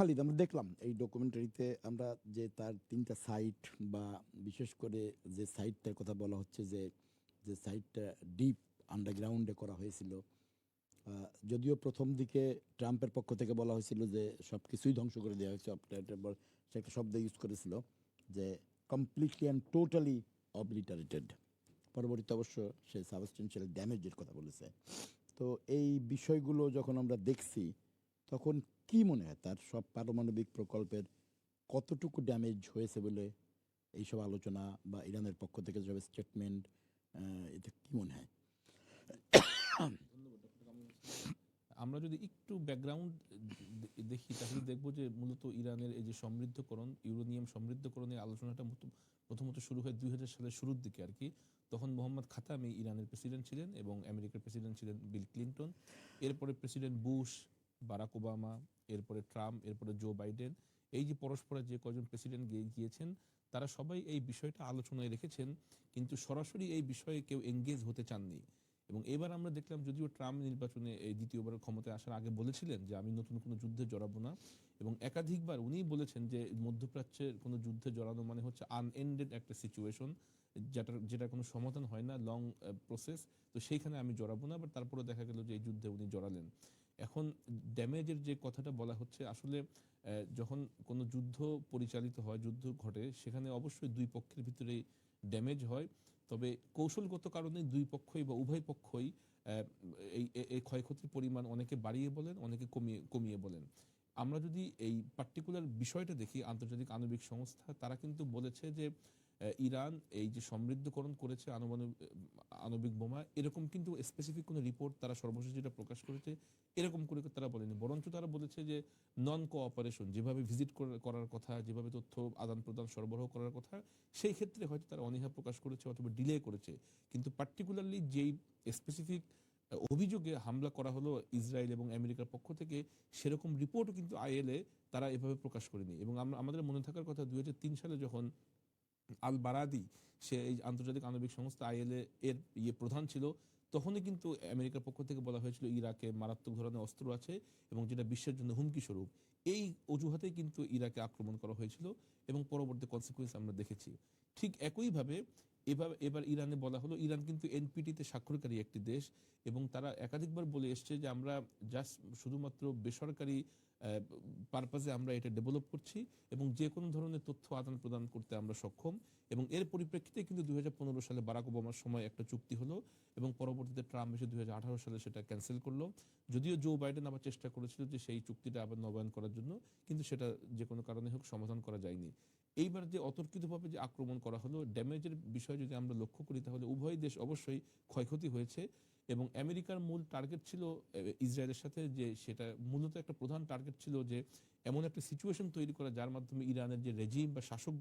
খালিদ আমরা দেখলাম, এই ডকুমেন্টারিতে আমরা যে তার তিনটা সাইট বা বিশেষ করে যে সাইটটার কথা বলা হচ্ছে যে যে সাইটটা ডিপ আন্ডারগ্রাউন্ডে করা হয়েছিল যদিও প্রথম দিকে ট্রাম্পের পক্ষ থেকে বলা হয়েছিল যে সব কিছুই ধ্বংস করে দেওয়া হয়েছে সে একটা শব্দ ইউজ করেছিল যে কমপ্লিটলি অ্যান্ড টোটালি অবলিটারেটেড পরবর্তীতে অবশ্য সে সাবস্টেন্সিয়াল ড্যামেজের কথা বলেছে। তো এই বিষয়গুলো যখন আমরা দেখছি, তখন কি মনে হয় তার সব পারমাণবিক প্রকল্পের কতটুকু ড্যামেজ হয়েছে বলে এইসব আলোচনা বা ইরানের পক্ষ থেকে যেসব স্টেটমেন্ট এটা কি মনে হয়? আমরা যদি একটু ব্যাকগ্রাউন্ড দেখি, তাহলে দেখব যে মূলত ইরানের এই যে সমৃদ্ধকরণ, ইউরেনিয়াম সমৃদ্ধকরণের আলোচনাটা প্রথমত শুরু হয় দুই হাজার সালের শুরুর দিকে আর কি। তখন মোহাম্মদ খাতামি ইরানের প্রেসিডেন্ট ছিলেন এবং আমেরিকার প্রেসিডেন্ট ছিলেন বিল ক্লিন্টন। এরপরে প্রেসিডেন্ট বুশ বারাক ওবামা, এরপরে ট্রাম্প, এরপরে জো বাইডেন, এই যে পরস্পরের যে কজন প্রেসিডেন্ট গিয়েছেন, তারা সবাই এই বিষয়টা আলোচনায় রেখেছেন, কিন্তু সরাসরি এই বিষয়ে কেউ এঙ্গেজ হতে চাননি। এবং এবার আমরা দেখলাম যদিও ট্রাম্প নির্বাচনে এই দ্বিতীয়বার ক্ষমতায় আসার আগে বলেছিলেন যে, আমি নতুন কোনো যুদ্ধে জড়াবো না। এবং একাধিকবার উনিই বলেছেন যে, মধ্যপ্রাচ্যের কোনো যুদ্ধে জড়ানো মানে হচ্ছে আনএন্ডেড একটা সিচুয়েশন যেটার যেটা কোনো সমাধান হয় না লং প্রসেস তো সেইখানে আমি জড়াবো না। বাট তারপরে দেখা গেল যে, এই যুদ্ধে উনি জড়ালেন। এখন ড্যামেজের যে কথাটা বলা হচ্ছে, আসলে যখন কোনো যুদ্ধ পরিচালিত হয়, যুদ্ধ ঘটে, সেখানে অবশ্যই দুই পক্ষের ভিতরেই ড্যামেজ হয়। তবে কৌশলগত কারণে দুই পক্ষই বা উভয় পক্ষই এই এই- ক্ষয়ক্ষতির পরিমাণ অনেকে বাড়িয়ে বলেন, অনেকে কমিয়ে কমিয়ে বলেন। আমরা যদি এই পার্টিকুলার বিষয়টা দেখি, আন্তর্জাতিক আণবিক সংস্থা, তারা কিন্তু বলেছে যে ইরান এই যে সমৃদ্ধকরণ করেছে আনুমানবিক আণবিক বোমা, এরকম কিন্তু স্পেসিফিক কোনো রিপোর্ট তারা সর্বশেষ যেটা প্রকাশ করেছে, এরকম করে তারা বলেনি। বরঞ্চ তারা বলেছে যে নন কোঅপারেশন যেভাবে ভিজিট করার কথা, যেভাবে তথ্য আদান প্রদান সরবরাহ করার কথা, সেই ক্ষেত্রে হয়তো তারা অনীহা প্রকাশ করেছে অথবা ডিলে করেছে। কিন্তু পার্টিকুলারলি যেই স্পেসিফিক অভিযোগে হামলা করা হলো ইসরায়েল এবং আমেরিকার পক্ষ থেকে, সেরকম রিপোর্টও কিন্তু আইএলএ তারা এভাবে প্রকাশ করেনি। এবং আমরা আমাদের মনে থাকার কথা দুই হাজার তিন সালে যখন আল বারাদি সে এই আন্তর্জাতিক আণবিক সংস্থা আইএলএ এর ইয়ে প্রধান ছিল, তখনই কিন্তু আমেরিকার পক্ষ থেকে বলা হয়েছিল ইরাকে মারাত্মক ধরনের অস্ত্র আছে এবং যেটা বিশ্বের জন্য হুমকি স্বরূপ। এই অজুহাতে কিন্তু ইরাকে আক্রমণ করা হয়েছিল এবং পরবর্তী কনসিকুয়েন্স আমরা দেখেছি। ঠিক একইভাবে এবার এবার ইরানে বলা হলো, ইরান কিন্তু এনপিটিতে স্বাক্ষরকারী একটি দেশ এবং তারা একাধিকবার বলে এসছে যে আমরা জাস্ট শুধুমাত্র বেসরকারি পারপাজে আমরা এটা ডেভেলপ করছি এবং যে কোনো ধরনের তথ্য আদান প্রদান করতে আমরা সক্ষম এবং এর পরিপ্রেক্ষিতে কিন্তু দুই হাজার পনেরো সালে বারাক ওবামার সময় একটা চুক্তি হলো এবং পরবর্তীতে ট্রাম্প এসে দুই হাজার আঠারো সালে সেটা ক্যান্সেল করল। যদিও জো বাইডেন আবার চেষ্টা করেছিল যে সেই চুক্তিটা আবার নবায়ন করার জন্য, কিন্তু সেটা যে কোনো কারণে হোক সমাধান করা যায়নি। এইবার যে অতর্কিতভাবে যে আক্রমণ করা হলো, ড্যামেজের বিষয় যদি আমরা লক্ষ্য করি, তাহলে উভয় দেশ অবশ্যই ক্ষয়ক্ষতি হয়েছে এবং আমেরিকার মূল টার্গেট ছিল ইসরায়েলের সাথে যে সেটা মূলত একটা প্রধান টার্গেট ছিল যে এমন একটা সিচুয়েশন তৈরি করা, যার মাধ্যমে ইরানের যে রেজিম বা শাসক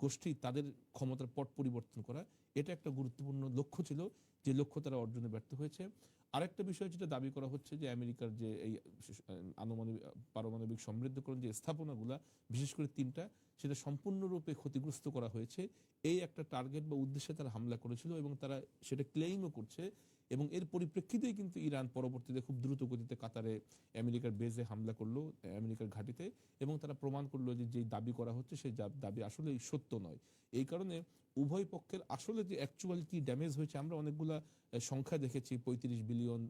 গোষ্ঠী তাদের ক্ষমতার পট পরিবর্তন করা, এটা একটা গুরুত্বপূর্ণ লক্ষ্য ছিল, যে লক্ষ্য তারা অর্জনে ব্যর্থ হয়েছে। আরেকটা বিষয় যেটা দাবি করা হচ্ছে, যে আমেরিকার যে এই আনুমানবিক পারমাণবিক সমৃদ্ধকরণ যে স্থাপনাগুলা, বিশেষ করে তিনটা সেটা সম্পূর্ণরূপে ক্ষতিগ্রস্ত করা হয়েছে। এই একটা টার্গেট বা উদ্দেশ্যে তারা হামলা করেছিল এবং তারা সেটা ক্লেইমও করছে এবং এর পরিপ্রেক্ষিতেই কিন্তু ইরান পরবর্তীতে খুব দ্রুত গতিতে কাতারে আমেরিকার বেজে হামলা করল, আমেরিকার ঘাটিতে এবং তারা প্রমাণ করল যে যেই দাবি করা হচ্ছে সেই দাবি আসলে সত্য নয়। এই কারণে উভয় পক্ষের আসলে যে অ্যাকচুয়াল কি ড্যামেজ হয়েছে আমরা অনেকগুলা সংখ্যা দেখেছি, পঁয়ত্রিশ বিলিয়ন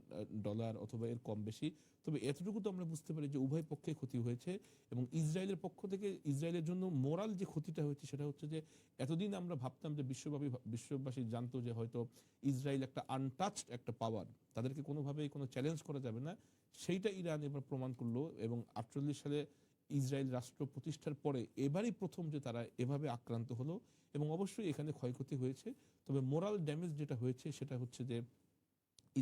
ডলার অথবা এর কম বেশি। তবে এতটুকু তো আমরা বুঝতে পারি যে উভয় পক্ষে ক্ষতি হয়েছে এবং ইসরায়েলের পক্ষ থেকে ইসরায়েলের জন্য মোরাল যে ক্ষতিটা হয়েছে সেটা হচ্ছে যে এতদিন আমরা ভাবতাম যে বিশ্বব্যাপী বিশ্ববাসী জানতো যে হয়তো ইসরায়েল একটা আনটাচড একটা পাওয়ার তাদেরকে কোনোভাবেই কোনো চ্যালেঞ্জ করা যাবে না। সেইটা ইরান এবার প্রমাণ করল এবং আটচল্লিশ সালে ইসরায়েল রাষ্ট্র প্রতিষ্ঠার পরে এবারই প্রথম যে তারা এভাবে আক্রান্ত হলো এবং অবশ্যই এখানে ক্ষয়ক্ষতি হয়েছে। তবে মোরাল ড্যামেজ যেটা হয়েছে সেটা হচ্ছে যে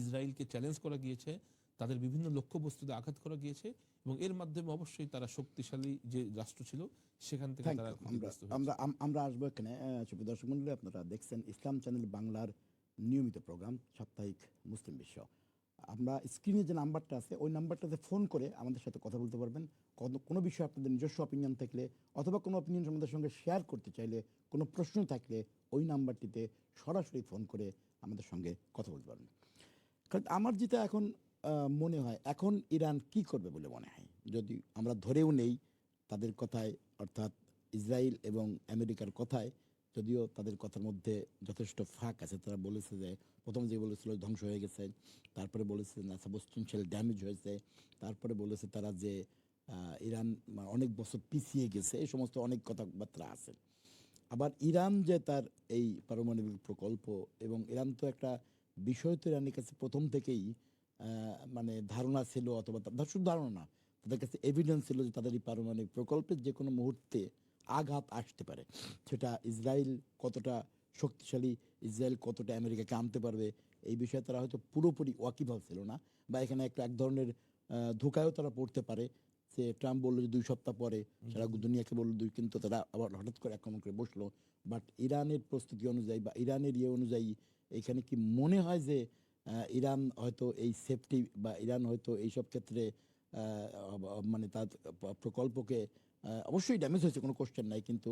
ইসরায়েলকে চ্যালেঞ্জ করা গিয়েছে। তাদের বিভিন্ন লক্ষ্যবস্তুতে আঘাত করা গিয়েছে এবং এর মাধ্যমে অবশ্যই তারা শক্তিশালী যে রাষ্ট্র ছিল সেখান থেকে তারা আমরা আমরা আসব এখানে সুপ্রিয় দর্শক মন্ডলী আপনারা দেখছেন ইসলাম চ্যানেল বাংলার নিয়মিত প্রোগ্রাম সাপ্তাহিক মুসলিম বিশ্ব। আমরা স্ক্রিনে যে নাম্বারটা আছে ওই নাম্বারটাতে ফোন করে আমাদের সাথে কথা বলতে পারবেন। কোনো বিষয়ে আপনাদের নিজস্ব অপিনিয়ন থাকলে অথবা কোনো অপিনিয়ন আমাদের সঙ্গে শেয়ার করতে চাইলে কোনো প্রশ্ন থাকলে ওই নাম্বারটিতে সরাসরি ফোন করে আমাদের সঙ্গে কথা বলতে পারবেন। কারণ আমার যেটা এখন মনে হয়, এখন ইরান কি করবে বলে মনে হয়? যদি আমরা ধরেও নেই তাদের কথায়, অর্থাৎ ইসরায়েল এবং আমেরিকার কথায়, যদিও তাদের কথার মধ্যে যথেষ্ট ফাঁক আছে। তারা বলেছে যে, প্রথম যে বলেছিল ধ্বংস হয়ে গেছে, তারপরে বলেছে না সাবস্টেন্সিয়াল ড্যামেজ হয়েছে, তারপরে বলেছে তারা যে ইরান অনেক বছর পিছিয়ে গেছে, এই সমস্ত অনেক কথাবার্তা আছে। আবার ইরান যে তার এই পারমাণবিক প্রকল্প এবং ইরান তো একটা বিষয় তো ইরানের কাছে প্রথম থেকেই মানে ধারণা ছিল অথবা শুধু ধারণা না, তাদের কাছে এভিডেন্স ছিল যে তাদের এই পারমাণবিক প্রকল্পের যে কোনো মুহূর্তে আঘাত আসতে পারে। সেটা ইসরায়েল কতটা শক্তিশালী, ইসরায়েল কতটা আমেরিকাকে আনতে পারবে, এই বিষয়ে তারা হয়তো পুরোপুরি ওয়াকিবহাল ছিল না। বা এখানে একটা এক ধরনের ধোকায়ও তারা পড়তে পারে যে ট্রাম্প বলল যে দুই সপ্তাহ পরে সারা দুনিয়াকে বলল দুই, কিন্তু তারা আবার হঠাৎ করে আক্রমণ করে বসল। বাট ইরানের প্রস্তুতি অনুযায়ী বা ইরানের ইয়ে অনুযায়ী এখানে কি মনে হয় যে ইরান হয়তো এই সেফটি বা ইরান হয়তো এইসব ক্ষেত্রে মানে তার প্রকল্পকে অবশ্যই ড্যামেজ হয়েছে, কোনো কোশ্চেন নাই। কিন্তু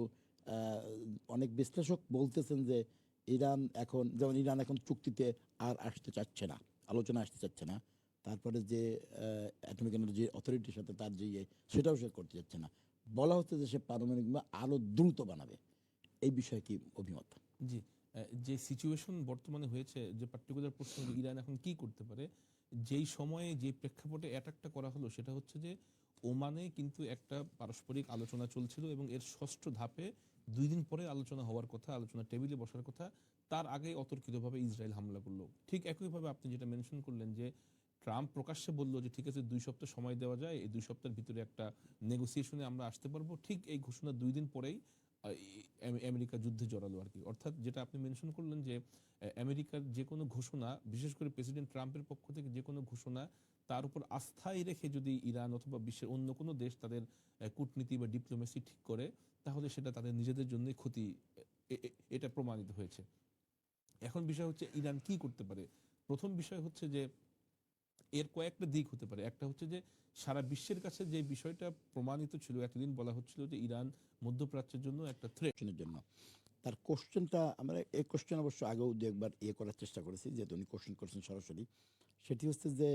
অনেক বিশ্লেষক বলতেছেন যে ইরান এখন, যেমন ইরান এখন চুক্তিতে আর আসতে চাচ্ছে না, আলোচনা আসতে চাচ্ছে না। তারপরে যে অ্যাটমিক এনার্জি অথরিটির সাথে তার যে ইয়ে সেটাও সে করতে চাচ্ছে না। বলা হচ্ছে যে সে পারমাণবিক বা আরও দ্রুত বানাবে। এই বিষয়ে কি অভিমত? জি। যে সিচুয়েশন বর্তমানে হয়েছে, যে পার্টিকুলার প্রশ্ন ইরান এখন কি করতে পারে, যেই সময়ে যে প্রেক্ষাপটে অ্যাটাকটা করা হলো, সেটা হচ্ছে যে ওমানে কিন্তু একটা পারস্পরিক আলোচনা চলছিল এবং এর ষষ্ঠ ধাপে দুই দিন পরে আলোচনা হওয়ার কথা, আলোচনা টেবিলে বসার কথা, তার আগে অতর্কিতভাবে ইসরায়েল হামলা করল। ঠিক একইভাবে আপনি যেটা মেনশন করলেন যে ট্রাম্প প্রকাশ্যে বলল যে, ঠিক আছে, দুই সপ্তাহ সময় দেওয়া যায়, এই দুই সপ্তাহের ভিতরে একটা নেগোসিয়েশনে আমরা আসতে পারব। ঠিক এই ঘোষণা দুই দিন পরেই আমেরিকা যুদ্ধে জড়ালো আর কি। অর্থাৎ যেটা আপনি মেনশন করলেন যে আমেরিকার যে কোনো ঘোষণা, বিশেষ করে প্রেসিডেন্ট ট্রাম্পের পক্ষ থেকে যে কোনো ঘোষণা, তার উপর আস্থায় রেখে যদি ইরান অথবা বিশ্বের অন্য কোনো দেশ তাদের কূটনীতি বা ডিপ্লোমেসি ঠিক করে, তাহলে সেটা তাদের নিজেদের জন্যই ক্ষতি এটা প্রমাণিত হয়েছে। এখন বিষয় হচ্ছে ইরান কি করতে পারে? প্রথম বিষয় হচ্ছে যে এর কয়েকটা দিক হতে পারে। একটা হচ্ছে যে সারা বিশ্বের কাছে যে বিষয়টা প্রমাণিত ছিল এতদিন বলা হচ্ছিল যে ইরান মধ্যপ্রাচ্যের জন্য একটা থ্রেট কোশ্চেনের জন্য। তার কোশ্চেনটা আমরা এই কোশ্চেন অবশ্য আগেও দু একবার ইয়ে করার চেষ্টা করেছি যেহেতু উনি কোশ্চেন করছেন সরাসরি। সেটি হচ্ছে যে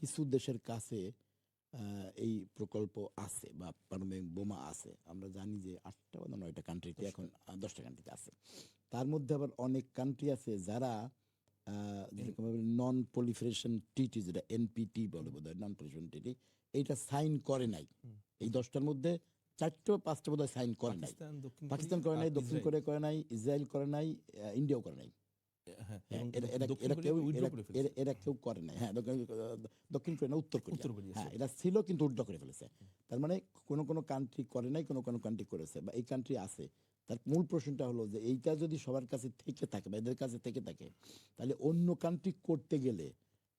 কিছু দেশের কাছে এই প্রকল্প আছে বা পারমাণবিক বোমা আছে। আমরা জানি যে আটটা বা নয়টা কান্ট্রিতে এখন দশটা কান্ট্রিতে আছে। তার মধ্যে আবার অনেক কান্ট্রি আছে যারা নন পলিফারেশন টিটি যেটা এনপিটি বলে বোধ হয় নন পলিফারেশন টিটি এইটা সাইন করে নাই। এই দশটার মধ্যে চারটে পাঁচটা বোধ সাইন করে নাই। পাকিস্তান করে নাই দক্ষিণ কোরিয়া করে নাই ইসরায়েল করে নাই ইন্ডিয়াও করে নাই। এরা- কেউ করে নাই। হ্যাঁ দক্ষিণ কোরিয়া উত্তর কোরিয়া। হ্যাঁ sorry. এরা ছিল কিন্তু উল্টো করে ফেলেছে। তার মানে কোনো কোনো কান্ট্রি করে নাই কোনো কোনো কান্ট্রি করেছে বা এই কান্ট্রি আছে। তার মূল প্রশ্নটা হলো যে এইটা যদি সবার কাছে থেকে থাকে বা এদের কাছে থেকে থাকে তাহলে অন্য কান্ট্রি করতে গেলে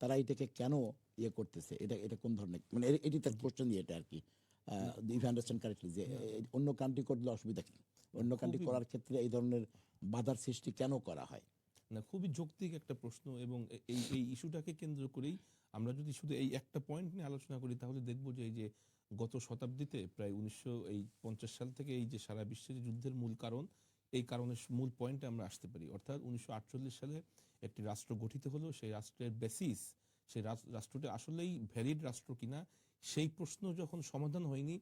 তারা এটাকে কেন ইয়ে করতেছে? এটা এটা কোন ধরনের? মানে এটি তার কোশ্চেন দিয়ে এটা আর কি ইফ আন্ডারস্ট্যান্ড কারেক্টলি যে অন্য কান্ট্রি করলে অসুবিধা কি? অন্য কান্ট্রি করার ক্ষেত্রে এই ধরনের বাধার সৃষ্টি কেন করা হয়? না খুবই যৌক্তিক একটা প্রশ্ন এবং এই এই ইস্যুটাকে কেন্দ্র করেই আমরা যদি শুধু এই একটা পয়েন্ট নিয়ে আলোচনা করি তাহলে দেখব যে এই যে গত শতাব্দীতে প্রায় উনিশশো এই পঞ্চাশ সাল থেকে এই যে সারা বিশ্বে যে যুদ্ধের মূল কারণ, এই কারণের মূল পয়েন্টে আমরা আসতে পারি। অর্থাৎ উনিশশো আটচল্লিশ সালে একটি রাষ্ট্র গঠিত হলো, সেই রাষ্ট্রের বেসিস সেই রাষ্ট্রটি আসলেই ভ্যালিড রাষ্ট্র কিনা, সেই প্রশ্ন যখন সমাধান হয়নি,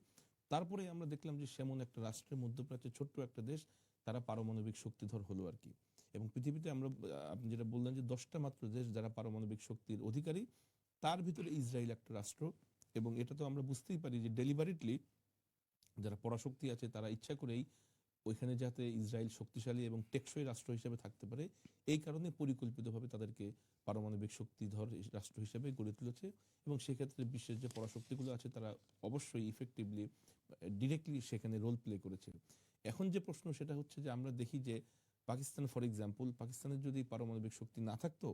তারপরে আমরা দেখলাম যে সেমন একটা রাষ্ট্রের মধ্যপ্রাচ্যের ছোট্ট একটা দেশ, তারা পারমাণবিক শক্তিধর হলো আর কি। এবং পৃথিবীতে আমরা, আপনি যেটা বললেন যে দশটা মাত্র দেশ যারা পারমাণবিক শক্তির অধিকারী, তার ভিতরে ইসরায়েল একটা রাষ্ট্র। এবং এটা তো আমরা বুঝতেই পারি যে ডেলিভারিটলি যারা পরাশক্তি আছে, তারা ইচ্ছা করেই ওইখানে যাতে ইসরায়েল শক্তিশালী এবং টেকসই রাষ্ট্র হিসেবে থাকতে পারে। এই কারণে পরিকল্পিতভাবে তাদেরকে পারমাণবিক শক্তিধর রাষ্ট্র হিসেবে গড়ে তুলেছে এবং সেক্ষেত্রে বিশ্বের যে পরাশক্তিগুলো আছে, তারা অবশ্যই ইফেক্টিভলি ডিরেক্টলি সেখানে রোল প্লে করেছে। এখন যে প্রশ্ন সেটা হচ্ছে যে আমরা দেখি যে পাকিস্তান ফর এক্সাম্পল পাকিস্তানের যদি পারমাণবিক শক্তি না থাকতো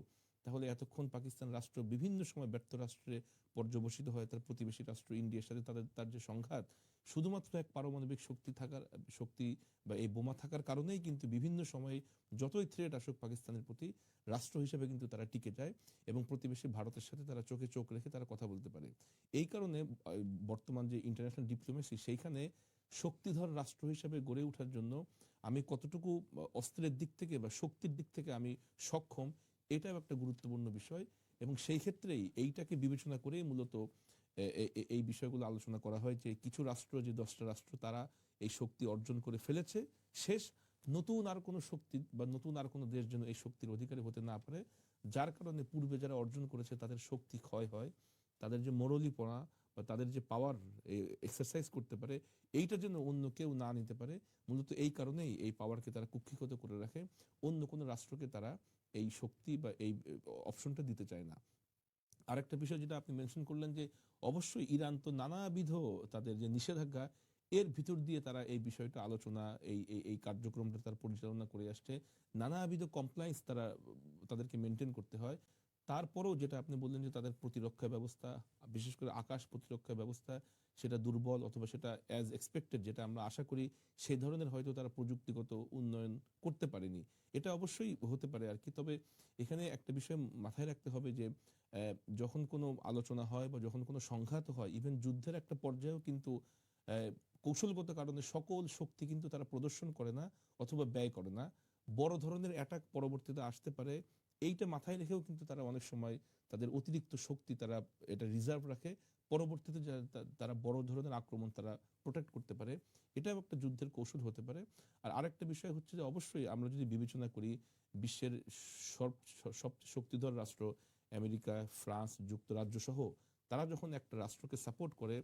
তাহলে এতক্ষণ পাকিস্তান রাষ্ট্র বিভিন্ন সময় ব্যর্থ রাষ্ট্রে পর্যবসিত হয়, তার প্রতিবেশী রাষ্ট্র ইন্ডিয়ার সাথে তাদের, তার যে সংঘাত, শুধুমাত্র এক পারমাণবিক শক্তি থাকার, শক্তি বা এই বোমা থাকার কারণেই কিন্তু বিভিন্ন সময়ে যতই থ্রেট আসুক পাকিস্তানের প্রতি, রাষ্ট্র হিসেবে কিন্তু তারা টিকে যায় এবং প্রতিবেশী ভারতের সাথে তারা চোখে চোখ রেখে তারা কথা বলতে পারে। এই কারণে বর্তমান যে ইন্টারন্যাশনাল ডিপ্লোমেসি সেইখানে শক্তিধর রাষ্ট্র হিসেবে গড়ে ওঠার জন্য আমি কতটুকু, অস্ত্রের দিক থেকে বা শক্তির দিক থেকে আমি সক্ষম এটাও একটা গুরুত্বপূর্ণ বিষয় এবং সেই ক্ষেত্রেই এইটাকে বিবেচনা করেই মূলত এই বিষয়গুলো আলোচনা করা হয় যে কিছু রাষ্ট্র, যে দশটা রাষ্ট্র তারা এই শক্তি অর্জন করে ফেলেছে, শেষ নতুন আর কোনো শক্তি বা নতুন আর কোনো দেশ যেন এই শক্তির অধিকারী হতে না পারে, যার কারণে পূর্বে যারা অর্জন করেছে তাদের শক্তি ক্ষয় হয়, তাদের যে মরলিপনা বা তাদের যে পাওয়ার এক্সারসাইজ করতে পারে, এইটা যেন অন্য কেউ না নিতে পারে, মূলত এই কারণেই এই পাওয়ারকে তারা কুক্ষিগত করে রাখে। অন্য কোনো রাষ্ট্রকে তারা এই শক্তি বা এই অপশনটা দিতে চায় না। আরেকটা বিষয় যেটা আপনি মেনশন করলেন যে, অবশ্যই ইরান তো নানাবিধ তাদের যে নিষেধাজ্ঞা, এর ভিতর দিয়ে তারা এই বিষয়টা আলোচনা, এই, এই- কার্যক্রমটা তারা পরিচালনা করে আসছে। নানাবিধ কমপ্লায়েন্স তারা, তাদেরকে মেনটেন করতে হয়। তারপরেও যেটা আপনি বললেন যে তাদের প্রতিরক্ষা ব্যবস্থা, বিশেষ করে আকাশ প্রতিরক্ষা ব্যবস্থা, সেটা দুর্বল অথবা সেটা অ্যাজ এক্সপেক্টেড যেটা আমরা আশা করি সেই ধরনের হয়তো তারা প্রযুক্তিগত উন্নয়ন করতে পারেনি। এটা অবশ্যই হতে পারে আর কি। তবে এখানে একটা বিষয় মাথায় রাখতে হবে যে যখন কোনো আলোচনা হয় বা যখন কোনো সংঘাত হয় ইভেন যুদ্ধের একটা পর্যায়েও কিন্তু কৌশলগত কারণে সকল শক্তি কিন্তু তারা প্রদর্শন করে না অথবা ব্যয় করে না। বড় ধরনের অ্যাটাক পরবর্তীতে আসতে পারে। এইটা মাথায় রেখেও কিন্তু তারা অনেক সময় তাদের অতিরিক্ত শক্তি তারা এটা রিজার্ভ রাখে। পরবর্তীতে তারা বড় ধরনের আক্রমণ তারা প্রোটেক্ট করতে পারে। এটাও একটা যুদ্ধের কৌশল হতে পারে। আর আরেকটা বিষয় হচ্ছে যে অবশ্যই আমরা যদি বিবেচনা করি বিশ্বের সব সবচেয়ে শক্তিধর রাষ্ট্র আমেরিকা, ফ্রান্স, যুক্তরাজ্য সহ, তারা যখন একটা রাষ্ট্রকে সাপোর্ট করে,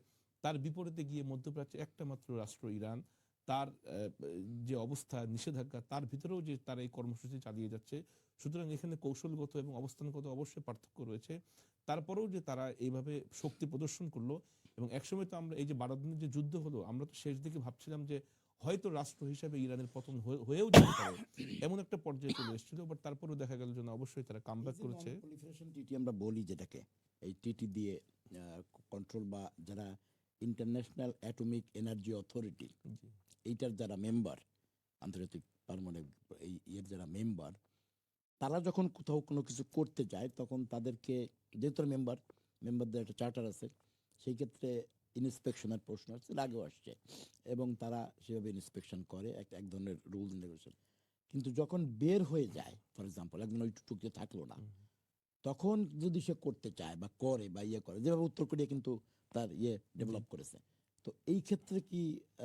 তার বিপরীতে গিয়ে মধ্যপ্রাচ্যে একটা মাত্র রাষ্ট্র ইরান তার যে অবস্থা নিষেধাজ্ঞা তার ভিতরেও যে তারা এই কর্মসূচি চালিয়ে যাচ্ছে সুতরাং এখানে কৌশলগত এবং অবস্থানগত অবশ্যই পার্থক্য রয়েছে। তারপরেও যে তারা এইভাবে শক্তি প্রদর্শন করল এবং একসময় তো আমরা এই যে বারো দিনের যে যুদ্ধ হলো আমরা তো শেষ দিকে ভাবছিলাম যে হয়তো রাষ্ট্র হিসাবে ইরানের পতন হয়ে- হয়েও যেতে পারে। এমন একটা পর্যায়ে চলে এসেছিল বাট তারপরেও দেখা গেল যে না, অবশ্যই তারা কামব্যাক করেছে। টিটি আমরা বলি যেটাকে এই টিটি দিয়ে কন্ট্রোল বা যারা ইন্টারন্যাশনাল অ্যাটমিক এনার্জি অথরিটি। এইটার যারা মেম্বার আন্তর্জাতিক পারমাণবিক এই ইয়ের যারা মেম্বার তারা যখন কোথাও কোনো কিছু করতে যায় তখন তাদেরকে যেহেতু মেম্বার মেম্বারদের একটা চার্টার আছে সেই ক্ষেত্রে ইন্সপেকশনের প্রশ্ন আসছে আগেও আসছে এবং তারা সেভাবে ইন্সপেকশন করে এক এক ধরনের রুলস রেগুলেশন কিন্তু যখন বের হয়ে যায় ফর এক্সাম্পল একজন ওই টুকিয়ে থাকল না তখন যদি সে করতে চায় বা করে বা ইয়ে করে যেভাবে উত্তর কোরিয়া কিন্তু তার ইয়ে ডেভেলপ করেছে তো এই ক্ষেত্রে কি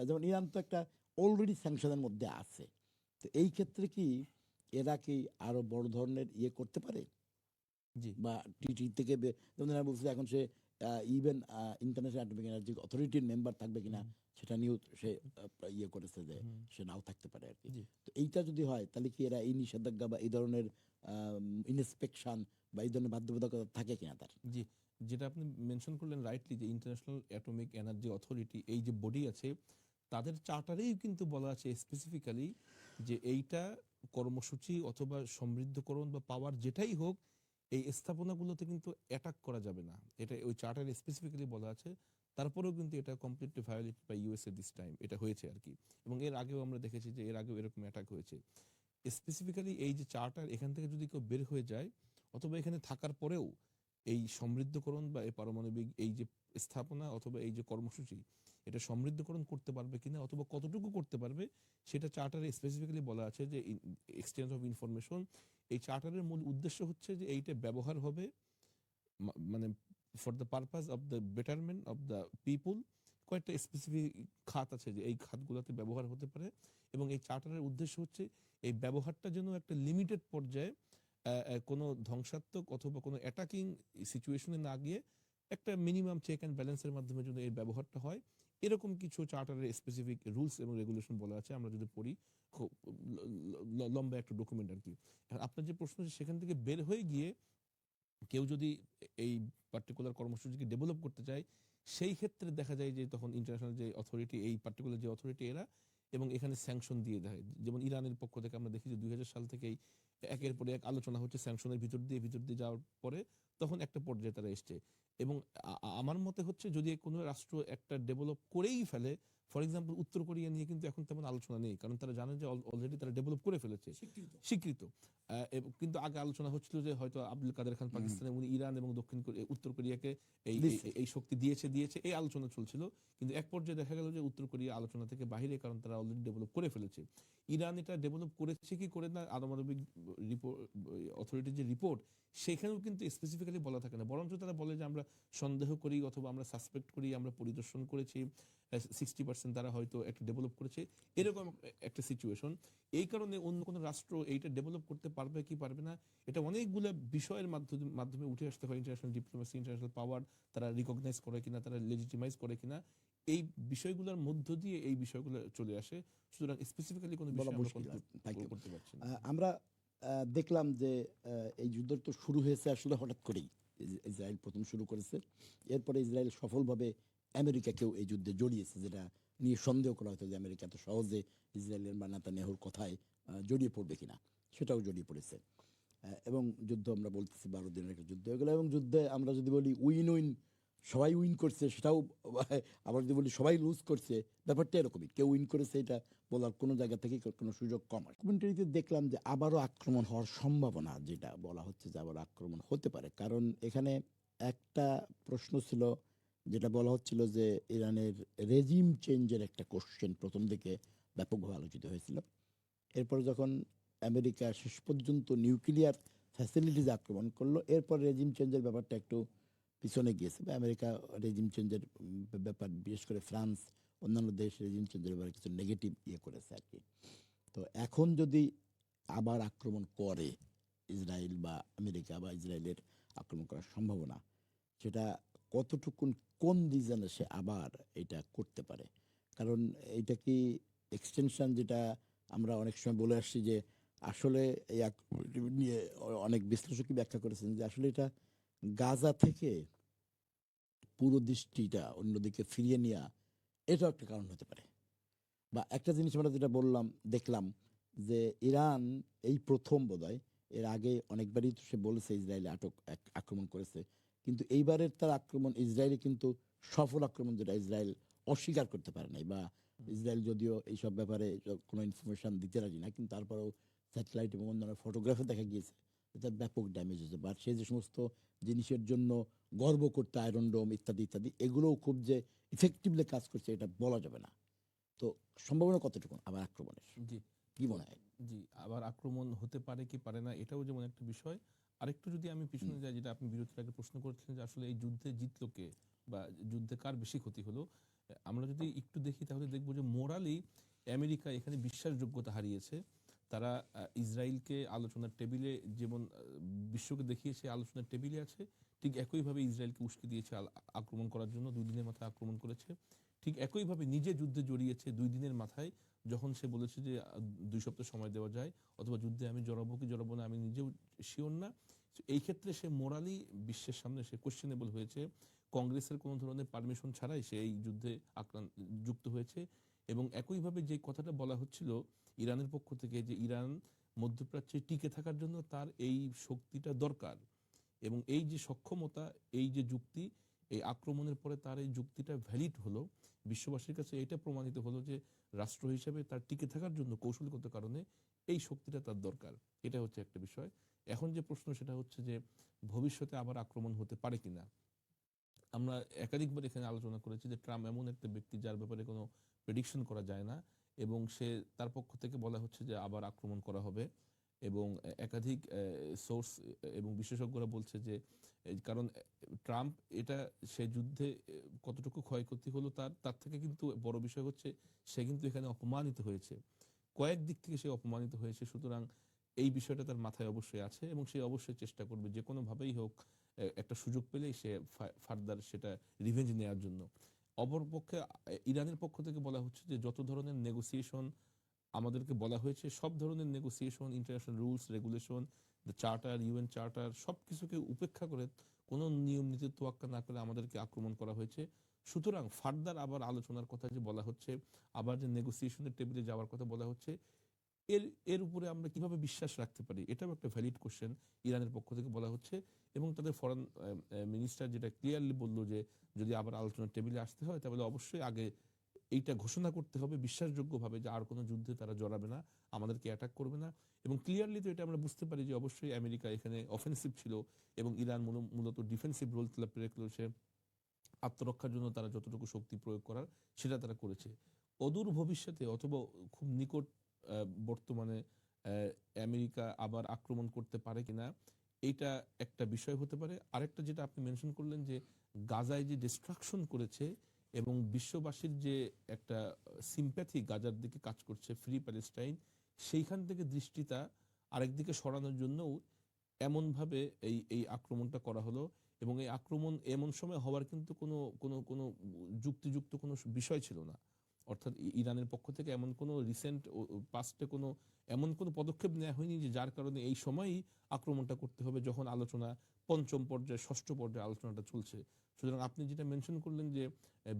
যেমন ইরান তো একটা অলরেডি স্যাংশনের মধ্যে আছে তো এই ক্ষেত্রে কি এরা কি আরও বড় ধরনের ইয়ে করতে পারে? বা টিটি থেকে যেমন বলছে এখন সে ইভেন ইন্টারন্যাশনাল অ্যাটমিক এনার্জি অথরিটির মেম্বার থাকবে কিনা সেটা নিয়েও সে ইয়ে করেছে যে সে নাও থাকতে পারে আর কি। তো এইটা যদি হয় তাহলে কি এরা এই নিষেধাজ্ঞা বা এই ধরনের ইন্সপেকশন বা এই ধরনের বাধ্যবাধকতা থাকে কিনা তার? জি, যেটা আপনি মেনশন করলেন রাইটলি যে ইন্টারন্যাশনাল অ্যাটমিক এনার্জি অথরিটি এই যে বডি আছে, তাদের চার্টারেই কিন্তু বলা আছে স্পেসিফিক্যালি যে এইটা কর্মসূচি অথবা সমৃদ্ধকরণ বা পাওয়ার যেটাই হোক, এই স্থাপনাগুলোতে কিন্তু অ্যাটাক করা যাবে না। এটা ওই চার্টারে স্পেসিফিক্যালি বলা আছে। তারপরেও কিন্তু এটা completely violated by USA this time এটা হয়েছে আর কি। এবং এর আগেও আমরা দেখেছি যে এর আগেও এরকম অ্যাটাক হয়েছে। স্পেসিফিক্যালি এই যে চার্টার এখান থেকে যদি কেউ বের হয়ে যায় অথবা এখানে থাকার পরেও এই সমৃদ্ধকরণ বা এই পারমাণবিক এই যে স্থাপনা অথবা এই যে কর্মসূচি, এটা সমৃদ্ধকরণ করতে পারবে কিনা অথবা কতটুকু করতে পারবে, সেটা চার্টারে স্পেসিফিক্যালি বলা আছে যে এক্সচেঞ্জ অফ ইনফরমেশন এই চার্টারের মূল উদ্দেশ্য হচ্ছে যে এইটা ব্যবহার হবে মানে for the purpose of the betterment of the people কয়েকটা স্পেসিফিক খাত আছে যে এই খাতগুলোতে ব্যবহার হতে পারে এবং এই চার্টারের উদ্দেশ্য হচ্ছে এই ব্যবহারটা যেন একটা লিমিটেড পর্যায়ে কোনো ধ্বংসাত্মক অথবা কোনো অ্যাটাকিং সিচুয়েশনে না গিয়ে একটা মিনিমাম চেক অ্যান্ড ব্যালেন্সের মাধ্যমে যদি এর ব্যবহারটা হয়, এরকম কিছু চার্টারের স্পেসিফিক রুলস এবং রেগুলেশন বলা আছে, আমরা যদি পড়ি লম্বা একটা ডকুমেন্ট আর কি। আপনার যে প্রশ্ন সেখান থেকে বের হয়ে গিয়ে কেউ যদি এই পার্টিকুলার কর্মসূচিকে ডেভেলপ করতে চায়, সেই ক্ষেত্রে দেখা যায় যে তখন ইন্টারন্যাশনাল যে অথরিটি এই পার্টিকুলার যে অথরিটি এরা এবং এখানে স্যাংশন দিয়ে দেয়। যেমন ইরানের পক্ষ থেকে আমরা দেখি যে দুই হাজার সাল থেকেই একের পরে এক আলোচনা হচ্ছে স্যাংশনের ভিতর দিয়ে ভিতর দিয়ে যাওয়ার পরে তখন একটা পর্যায়ে তারা এসছে। এবং আমার মতে হচ্ছে যদি কোনো রাষ্ট্র একটা ডেভেলপ করেই ফেলে ফর এক্সাম্পল উত্তর কোরিয়া নিয়ে কিন্তু এখন তেমন আলোচনা নেই কারণ তারা জানে যে অলরেডি তারা ডেভেলপ করে ফেলেছে। স্বীকৃত। আহ, কিন্তু আগে আলোচনা হচ্ছিল যে হয়তো আব্দুল কাদের খান পাকিস্তানে উনি ইরান এবং দক্ষিণ কোরিয়া উত্তর কোরিয়াকে এই এই- শক্তি দিয়েছে দিয়েছে এই আলোচনা চলছিল। কিন্তু এক পর্যায়ে দেখা গেল যে উত্তর কোরিয়া আলোচনা থেকে বাইরে কারণ তারা অলরেডি ডেভেলপ করে ফেলেছে। ইরান এটা ডেভেলপ করেছে কি করে না আদমানবিক রিপোর্ট অথরিটির যে রিপোর্ট সেখানেও কিন্তু স্পেসিফিক্যালি বলা থাকে না। বরঞ্চ তারা বলে যে আমরা সন্দেহ করি অথবা আমরা সাসপেক্ট করি আমরা পরিদর্শন করেছি। সিক্সটি পার্সেন্ট তারা হয়তো একটা ডেভেলপ করেছে। এরকম একটা সিচুয়েশন এই কারণে অন্য কোনো রাষ্ট্র এইটা ডেভেলপ করতে পারবে কি পারবে না এটা অনেকগুলো বিষয়ের মাধ্যমে মাধ্যমে উঠে আসতে হয়। ইন্টারন্যাশনাল ডিপ্লোমেসি ইন্টারন্যাশনাল পাওয়ার তারা রিকগনাইজ করে কিনা তারা লেজিটিমাইজ করে কিনা এই বিষয়গুলোর মধ্য দিয়ে এই বিষয়গুলো চলে আসে। সুতরাং স্পেসিফিক্যালি কোনো বিষয়. করতে পারছি আমরা দেখলাম যে এই যুদ্ধ তো শুরু হয়েছে আসলে হঠাৎ করেই। ইস- ইসরায়েল প্রথম শুরু করেছে। এরপরে ইসরায়েল সফলভাবে আমেরিকাকেও এই যুদ্ধে জড়িয়েছে যেটা নিয়ে সন্দেহ করা হতো যে আমেরিকা তো সহজে ইসরায়েলের বা নেতানিয়াহুর কথায় জড়িয়ে পড়বে কিনা, সেটাও জড়িয়ে পড়েছে। এবং যুদ্ধ আমরা বলতেছি বারো দিনের একটা যুদ্ধ হয়ে গেলো এবং যুদ্ধে আমরা যদি বলি উইন উইন সবাই উইন করছে, সেটাও আবার যদি বলি সবাই লুজ করছে, ব্যাপারটা এরকমই। কেউ উইন করেছে, এটা বলার কোনো জায়গা থেকে কোনো সুযোগ কম কমেন্টারিতে দেখলাম যে আবারও আক্রমণ হওয়ার সম্ভাবনা, যেটা বলা হচ্ছে যে আবার আক্রমণ হতে পারে। কারণ এখানে একটা প্রশ্ন ছিল যেটা বলা হচ্ছিল যে ইরানের রেজিম চেঞ্জের একটা কোশ্চেন প্রথম দিকে ব্যাপকভাবে আলোচিত হয়েছিল। এরপর যখন আমেরিকা শেষ পর্যন্ত নিউক্লিয়ার ফ্যাসিলিটিজ আক্রমণ করল, এরপর রেজিম চেঞ্জের ব্যাপারটা একটু পিছনে গিয়েছে। বা আমেরিকা রেজিম চেঞ্জের ব্যাপার, বিশেষ করে ফ্রান্স, অন্যান্য দেশ রেজিম চেঞ্জের ব্যাপারে কিছু নেগেটিভ ইয়ে করেছে আর কি। তো এখন যদি আবার আক্রমণ করে ইসরায়েল বা আমেরিকা বা ইসরায়েলের আক্রমণ করার সম্ভাবনা, সেটা কতটুকুন কোন রিজনে সে আবার এটা করতে পারে? কারণ এটা কি এক্সটেনশন যেটা আমরা অনেক সময় বলে আসছি যে আসলে নিয়ে অনেক বিশ্লেষকই ব্যাখ্যা করেছেন যে আসলে এটা গাজা থেকে পুরো দৃষ্টিটা অন্যদিকে ফিরিয়ে নেওয়া এটাও একটা কারণ হতে পারে। বা একটা জিনিস আমরা যেটা বললাম, দেখলাম যে ইরান এই প্রথম বোধহয়, এর আগে অনেকবারই সে বলেছে ইসরায়েলে আটক আক্রমণ করেছে। কিন্তু এইবারের তার আক্রমণ ইসরায়েলে কিন্তু সফল আক্রমণ যেটা ইসরায়েল অস্বীকার করতে পারে নাই বা ইসরায়েল যদিও এইসব ব্যাপারে কোনো ইনফরমেশন দিতে রাজি না কিন্তু তারপরেও স্যাটেলাইট এবং অন্যান্য ফটোগ্রাফে দেখা গিয়েছে এটা ব্যাপক ড্যামেজ হয়েছে। বা সে যে সমস্ত জিনিসের জন্য গর্ব করতে আয়রন ডোম ইত্যাদি ইত্যাদি এগুলোও খুব যে ইফেক্টিভলি কাজ করছে এটা বলা যাবে না। তো সম্ভাবনা কতটুকু আবার আক্রমণের? জি। কি মনে হয়? জি আবার আক্রমণ হতে পারে কি পারে না এটাও যেমন একটা বিষয় আরেকটু যদি আমি পিছনে যাই যেটা আপনি বিরতির আগে প্রশ্ন করেছিলেন যে আসলে এই যুদ্ধে জিতলো কে বা যুদ্ধে কার বেশি ক্ষতি হলো আমরা যদি একটু দেখি তাহলে দেখব যে মোরালি আমেরিকা এখানে বিশ্বাসযোগ্যতা হারিয়েছে। তারা ইসরায়েলকে আলোচনার টেবিলে যেমন বিশ্বকে দেখিয়েছে আলোচনার টেবিলে আছে ঠিক একইভাবে ইসরায়েলকে উস্কে দিয়েছে আক্রমণ করার জন্য দুই দিনের মাথায় আক্রমণ করেছে। ঠিক একইভাবে নিজে যুদ্ধে জড়িয়েছে দুই দিনের মাথায়, যখন সে বলেছে যে দুই সপ্তাহ সময় দেওয়া যায়, অথবা যুদ্ধে আমি জড়াবো কি জড়াবো না, আমি নিজেও শিওর না। এই ক্ষেত্রে সে মোরালি বিশ্বের সামনে সে কোশ্চেনেবল হয়েছে। কংগ্রেসের কোনো ধরনের পারমিশন ছাড়াই সে এই যুদ্ধে আক্রান্ত যুক্ত হয়েছে। এবং একইভাবে যে কথাটা বলা হচ্ছিল ইরানের পক্ষ থেকে যে ইরান মধ্যপ্রাচ্যে টিকে থাকার জন্য তার এই শক্তিটা দরকার। এবং এই যে সক্ষমতা, এই যে যুক্তি এই আক্রমণের পরে তার এই যুক্তিটা ভ্যালিড হলো, বিশ্ববাসীর কাছে এটা প্রমাণিত হলো যে রাষ্ট্র হিসেবে তার টিকে থাকার জন্য কৌশলগত কারণে এই শক্তিটা তার দরকার। এটা হচ্ছে একটা বিষয়। এখন যে প্রশ্ন সেটা হচ্ছে যে ভবিষ্যতে আবার আক্রমণ হতে পারে কিনা? আমরা একাধিকবার এখানে আলোচনা করেছি যে ট্রাম্প এমন একটা ব্যক্তি যার ব্যাপারে কোনো প্রেডিকশন করা যায় না এবং সে তার পক্ষ থেকে বলা হচ্ছে যে আবার আক্রমণ করা হবে। এবং একাধিক সোর্স এবং বিশেষজ্ঞরা বলছে যে কারণ ট্রাম্প এটা, সে যুদ্ধে কতটুকু ক্ষয়ক্ষতি হলো তার তার থেকে কিন্তু বড় বিষয় হচ্ছে, সে কিন্তু এখানে অপমানিত হয়েছে। কয়েক দিক থেকে সে অপমানিত হয়েছে, সুতরাং এই বিষয়টা তার মাথায় অবশ্যই আছে এবং সে অবশ্যই চেষ্টা করবে যে কোনোভাবেই হোক একটা সুযোগ পেলেই সে ফার্দার সেটা রিভেঞ্জ নেওয়ার জন্য। অপরপক্ষে ইরানের পক্ষ থেকে বলা হচ্ছে যে, যত ধরনের নেগোসিয়েশন আমাদেরকে বলা হয়েছে সব ধরনের negotiation international rules regulation charter UN charter সব কিছুকে উপেক্ষা করে কোনো নিয়ম নীতি তোয়াক্কা না করে আমাদেরকে আক্রমণ করা হয়েছে। সুতরাং ফার্দার আবার আলোচনার কথা যে বলা হচ্ছে, আবার যে নেগোসিয়েশনের টেবিলে যাওয়ার কথা বলা হচ্ছে, এর এর উপরে আমরা কীভাবে বিশ্বাস রাখতে পারি, এটাও একটা ভ্যালিড কোশ্চেন ইরানের পক্ষ থেকে বলা হচ্ছে এবং তাদের ফরেন মিনিস্টার যেটা ক্লিয়ারলি বলল যে যদি আবার আলোচনার টেবিলে আসতে হয়, তাহলে অবশ্যই আগে এইটা ঘোষণা করতে হবে বিশ্বাসযোগ্যভাবে যে আর কোনো যুদ্ধে তারা জড়াবে না, আমাদেরকে অ্যাটাক করবে না। এবং ক্লিয়ারলি তো এটা আমরা বুঝতে পারি যে অবশ্যই আমেরিকা এখানে অফেন্সিভ ছিল এবং ইরান মূল- মূলত ডিফেন্সিভ রোল প্লে করেছে আত্মরক্ষার জন্য তারা যতটুকু শক্তি প্রয়োগ করার সেটা তারা করেছে। অদূর ভবিষ্যতে অথবা খুব নিকট বর্তমানে আমেরিকা আবার আক্রমণ করতে পারে কিনা এইটা একটা বিষয় হতে পারে। আরেকটা যেটা আপনি মেনশন করলেন যে গাজায় যে ডিস্ট্রাকশন করেছে এবং বিশ্ববাসীর যে একটা সিম্প্যাথি গাজার দিকে কাজ করছে ফ্রি প্যালেস্টাইন সেইখান থেকে দৃষ্টিটা আরেকদিকে সরানোর জন্যও এমনভাবে এই এই আক্রমণটা করা হলো এবং এই আক্রমণ এমন সময় হওয়ার কিন্তু কোনো কোনো কোনো যুক্তিযুক্ত কোনো বিষয় ছিল না। অর্থাৎ ইরানের পক্ষ থেকে এমন কোনো রিসেন্ট পাস্টে কোনো, এমন কোনো পদক্ষেপ নেওয়া হয়নি যে যার কারণে এই সময়ই আক্রমণটা করতে হবে, যখন আলোচনা পঞ্চম পর্যায়ে, ষষ্ঠ পর্যায়ে আলোচনাটা চলছে। সুতরাং আপনি যেটা মেনশন করলেন যে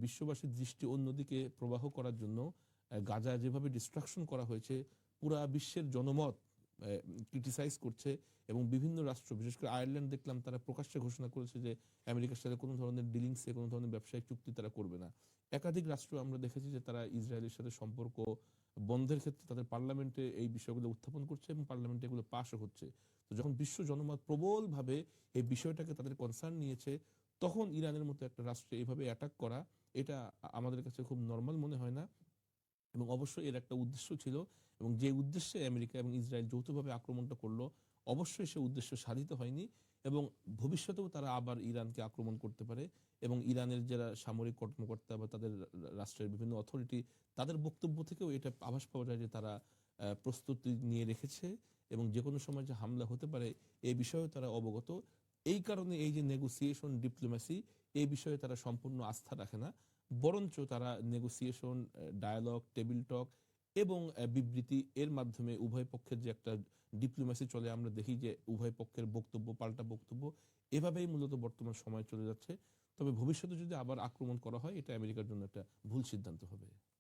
বিশ্ববাসীর দৃষ্টি অন্যদিকে প্রবাহ করার জন্য গাজা যেভাবে ডিস্ট্রাকশন করা হয়েছে, পুরা বিশ্বের জনমত ক্রিটিসাইজ করছে এবং বিভিন্ন রাষ্ট্র, বিশেষ করে আয়ারল্যান্ড দেখলাম তারা প্রকাশ্যে ঘোষণা করেছে যে, আমেরিকার সাথে কোনো ধরনের ডিলিংসে কোনো ধরনের ব্যবসায়িক চুক্তি তারা করবে না। একাধিক রাষ্ট্র আমরা দেখেছি যে, তারা ইসরায়েলের সাথে সম্পর্ক বন্ধের ক্ষেত্রে তাদের পার্লামেন্টে এই বিষয়গুলো উত্থাপন করছে এবং পার্লামেন্টে এগুলো পাশও হচ্ছে। যখন বিশ্ব জনমত প্রবলভাবে এই বিষয়টাকে তাদের কনসার্ন নিয়েছে, তখন ইরানের মতো একটা রাষ্ট্রে এইভাবে অ্যাটাক করা, এটা আমাদের কাছে খুব নর্মাল মনে হয় না। এবং অবশ্যই এর একটা উদ্দেশ্য ছিল এবং যে উদ্দেশ্যে আমেরিকা এবং ইসরায়েল যৌথভাবে আক্রমণটা করল, অবশ্যই সে উদ্দেশ্য সাধিত হয়নি এবং ভবিষ্যতেও তারা আবার ইরানকে আক্রমণ করতে পারে এবং ইরানের যারা সামরিক কর্মকর্তা বা তাদের রাষ্ট্রের বিভিন্ন অথরিটি তাদের বক্তব্য থেকেও এটা আভাস পাওয়া যায় যে তারা প্রস্তুতি নিয়ে রেখেছে। এবং যে কোনো সময় যে হামলা হতে পারে এ বিষয়েও তারা অবগত। এই কারণে এই যে নেগোসিয়েশন ডিপ্লোমেসি এই বিষয়ে তারা সম্পূর্ণ আস্থা রাখে না। বরঞ্চ তারা নেগোসিয়েশন ডায়ালগ টেবিল টক এবং বিবৃতি এর মাধ্যমে উভয় পক্ষের যে একটা ডিপ্লোমেসি চলে, আমরা দেখি যে উভয় পক্ষের বক্তব্য, পাল্টা বক্তব্য এভাবেই মূলত বর্তমান সময় চলে যাচ্ছে। তবে ভবিষ্যতে যদি আবার আক্রমণ করা হয়, এটা আমেরিকার জন্য একটা ভুল সিদ্ধান্ত হবে।